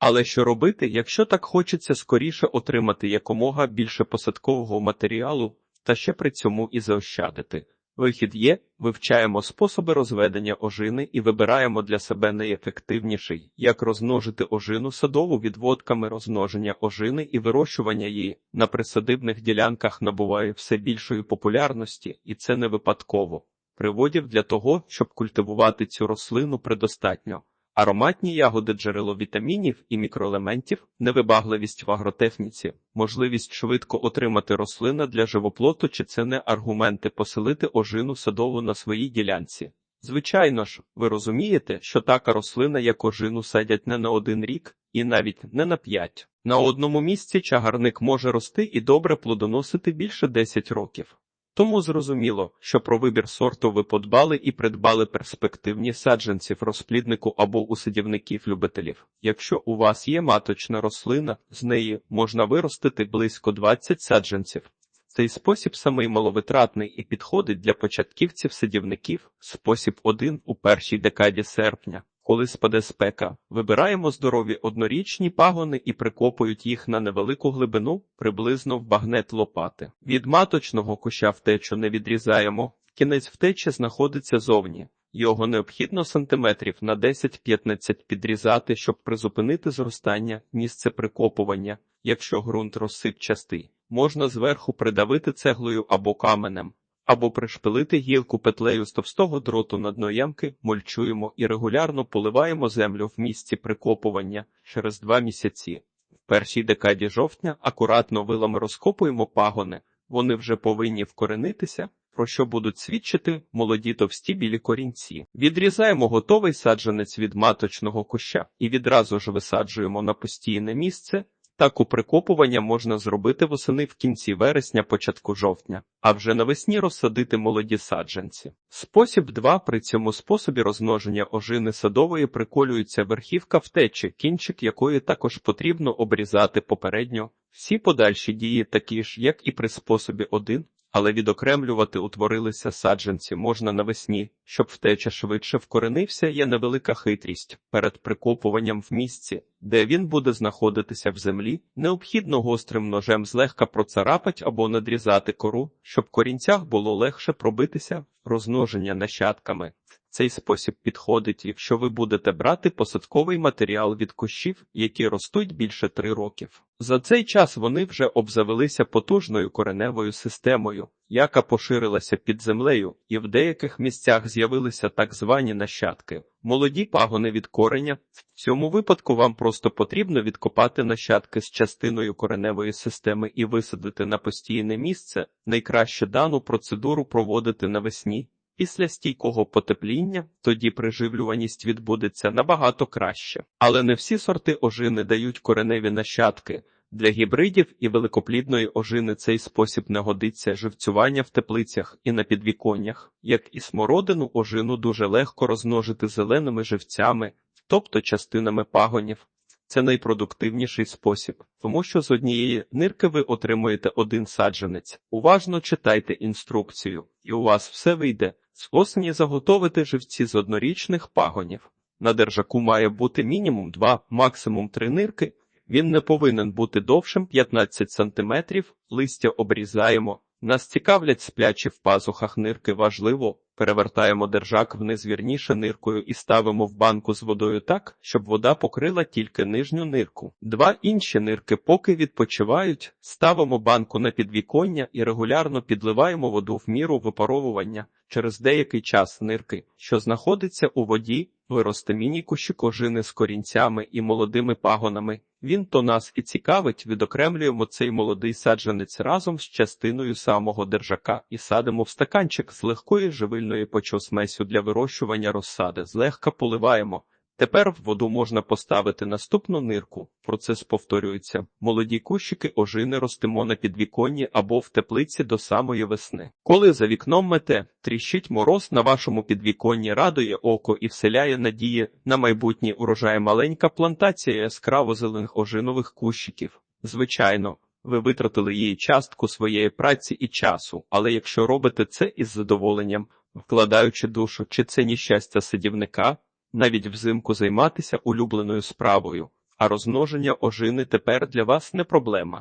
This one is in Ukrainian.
Але що робити, якщо так хочеться скоріше отримати якомога більше посадкового матеріалу та ще при цьому і заощадити? Вихід є, вивчаємо способи розведення ожини і вибираємо для себе найефективніший, як розмножити ожину садову відводками розмноження ожини і вирощування її на присадибних ділянках набуває все більшої популярності, і це не випадково. Приводів для того, щоб культивувати цю рослину предостатньо. Ароматні ягоди джерело вітамінів і мікроелементів, невибагливість в агротехніці, можливість швидко отримати рослина для живоплоту чи це не аргументи поселити ожину садову на своїй ділянці. Звичайно ж, ви розумієте, що така рослина, як ожину, садять не на один рік і навіть не на п'ять. На одному місці чагарник може рости і добре плодоносити більше 10 років. Тому зрозуміло, що про вибір сорту ви подбали і придбали перспективні саджанці в розпліднику або у садівників-любителів. Якщо у вас є маточна рослина, з неї можна виростити близько 20 саджанців. Цей спосіб самий маловитратний і підходить для початківців-садівників. Спосіб 1 у першій декаді серпня. Коли спаде спека, вибираємо здорові однорічні пагони і прикопують їх на невелику глибину, приблизно в багнет лопати. Від маточного куща втечу не відрізаємо, кінець втечі знаходиться зовні. Його необхідно сантиметрів на 10-15 підрізати, щоб призупинити зростання, місце прикопування, якщо ґрунт розсипчастий. Можна зверху придавити цеглою або каменем або пришпилити гілку петлею з товстого дроту на дно ямки, мульчуємо і регулярно поливаємо землю в місці прикопування через два місяці. В першій декаді жовтня акуратно вилами розкопуємо пагони, вони вже повинні вкоренитися, про що будуть свідчити молоді товсті білі корінці. Відрізаємо готовий саджанець від маточного куща і відразу ж висаджуємо на постійне місце. Так прикопування можна зробити восени в кінці вересня, початку жовтня, а вже навесні розсадити молоді саджанці. Спосіб 2. При цьому способі розмноження ожини садової приколюється верхівка втечі, кінчик якої також потрібно обрізати попередньо. Всі подальші дії такі ж, як і при способі 1, але відокремлювати утворилися саджанці можна навесні, щоб втеча швидше вкоренився, є невелика хитрість. Перед прикопуванням в місці, де він буде знаходитися в землі, необхідно гострим ножем злегка процарапать або надрізати кору, щоб корінцях було легше пробитися, розмноження нащадками. Цей спосіб підходить, якщо ви будете брати посадковий матеріал від кущів, які ростуть більше три років. За цей час вони вже обзавелися потужною кореневою системою, яка поширилася під землею, і в деяких місцях з'явилися так звані нащадки. Молоді пагони від кореня. В цьому випадку вам просто потрібно відкопати нащадки з частиною кореневої системи і висадити на постійне місце. Найкраще дану процедуру проводити навесні. Після стійкого потепління тоді приживлюваність відбудеться набагато краще. Але не всі сорти ожини дають кореневі нащадки. Для гібридів і великоплідної ожини цей спосіб не годиться живцювання в теплицях і на підвіконнях, як і смородину ожину дуже легко розмножити зеленими живцями, тобто частинами пагонів. Це найпродуктивніший спосіб, тому що з однієї нирки ви отримуєте один саджанець. Уважно читайте інструкцію, і у вас все вийде. З осені заготовити живці з однорічних пагонів. На держаку має бути мінімум 2, максимум 3 нирки. Він не повинен бути довшим 15 см, листя обрізаємо. Нас цікавлять сплячі в пазухах нирки важливо. Перевертаємо держак вниз вірніше ниркою і ставимо в банку з водою так, щоб вода покрила тільки нижню нирку. Два інші нирки, поки відпочивають, ставимо банку на підвіконня і регулярно підливаємо воду в міру випаровування. Через деякий час нирки, що знаходиться у воді, виросте міні-кущі кожини з корінцями і молодими пагонами. Він то нас і цікавить, відокремлюємо цей молодий саджанець разом з частиною самого держака і садимо в стаканчик з легкої живильної почосмесю для вирощування розсади. Злегка поливаємо. Тепер в воду можна поставити наступну нирку. Процес повторюється. Молоді кущики ожини ростимо на підвіконні або в теплиці до самої весни. Коли за вікном мете, тріщить мороз на вашому підвіконні, радує око і вселяє надії на майбутній урожай маленька плантація яскраво зелених ожинових кущиків. Звичайно. Ви витратили її частку своєї праці і часу, але якщо робите це із задоволенням, вкладаючи душу, чи це ніщастя садівника, навіть взимку займатися улюбленою справою, а розмноження ожини тепер для вас не проблема.